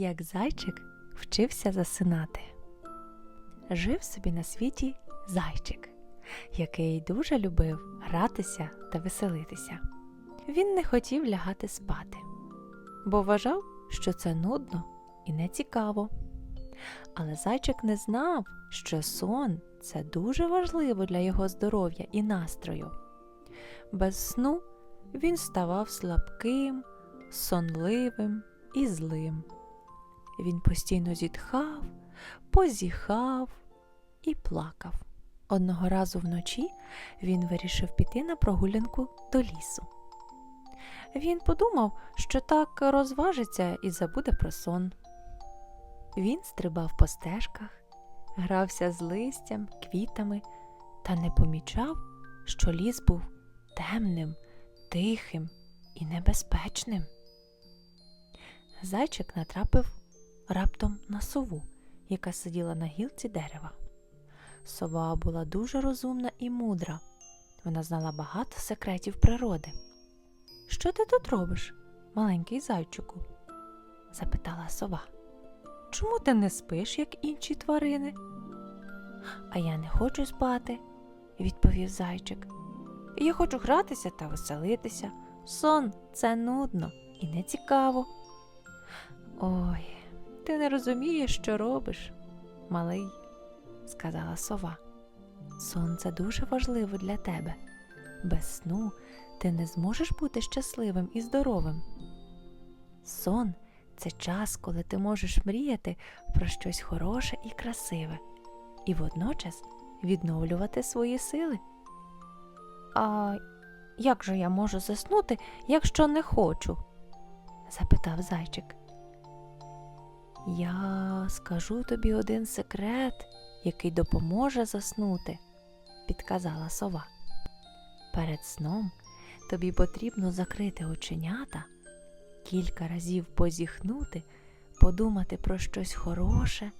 Як зайчик вчився засинати. Жив собі на світі зайчик, який дуже любив гратися та веселитися. Він не хотів лягати спати, бо вважав, що це нудно і нецікаво. Але зайчик не знав, що сон це дуже важливо для його здоров'я і настрою. Без сну він ставав слабким, сонливим і злим. Він постійно зітхав, позіхав і плакав. Одного разу вночі він вирішив піти на прогулянку до лісу. Він подумав, що так розважиться і забуде про сон. Він стрибав по стежках, грався з листям, квітами та не помічав, що ліс був темним, тихим і небезпечним. Зайчик натрапив раптом на сову, яка сиділа на гілці дерева. Сова була дуже розумна і мудра. Вона знала багато секретів природи. Що ти тут робиш, маленький зайчику? запитала сова. Чому ти не спиш, як інші тварини? А я не хочу спати, відповів зайчик. Я хочу гратися та веселитися. Сон це нудно і нецікаво. Ой, ти не розумієш, що робиш, малий, сказала сова. Сон це дуже важливо для тебе. Без сну ти не зможеш бути щасливим і здоровим. Сон це час, коли ти можеш мріяти про щось хороше і красиве, і водночас відновлювати свої сили. А як же я можу заснути, якщо не хочу? запитав зайчик. Я скажу тобі один секрет, який допоможе заснути, підказала сова. Перед сном тобі потрібно закрити оченята, кілька разів позіхнути, подумати про щось хороше,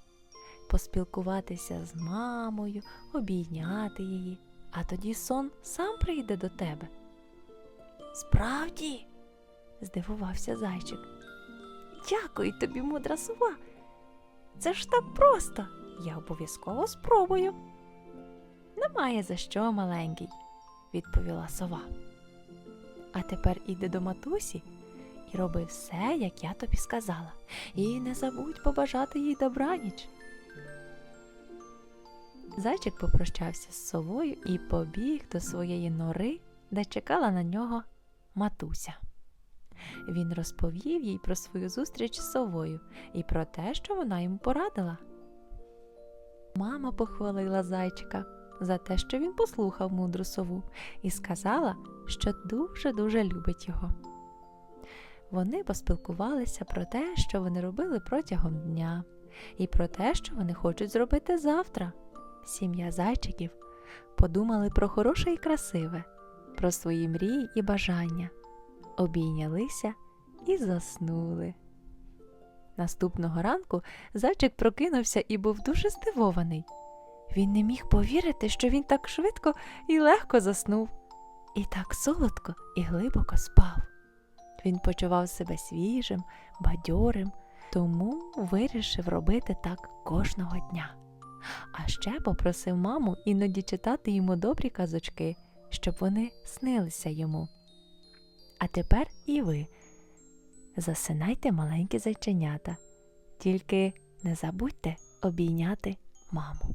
поспілкуватися з мамою, обійняти її, а тоді сон сам прийде до тебе. Справді, здивувався зайчик. Дякую тобі, мудра сова. Це ж так просто. Я обов'язково спробую. Немає за що, маленький, відповіла сова. А тепер іди до матусі і роби все, як я тобі сказала. І не забудь побажати їй добраніч. Зайчик попрощався з совою і побіг до своєї нори, де чекала на нього матуся. Він розповів їй про свою зустріч з совою і про те, що вона йому порадила. Мама похвалила зайчика за те, що він послухав мудру сову, і сказала, що дуже-дуже любить його. Вони поспілкувалися про те, що вони робили протягом дня, і про те, що вони хочуть зробити завтра. Сім'я зайчиків подумали про хороше і красиве, про свої мрії і бажання обійнялися і заснули. Наступного ранку зайчик прокинувся і був дуже здивований. Він не міг повірити, що він так швидко і легко заснув, і так солодко і глибоко спав. Він почував себе свіжим, бадьорим, тому вирішив робити так кожного дня. А ще попросив маму іноді читати йому добрі казочки, щоб вони снилися йому. А тепер і ви засинайте маленькі зайченята, тільки не забудьте обійняти маму.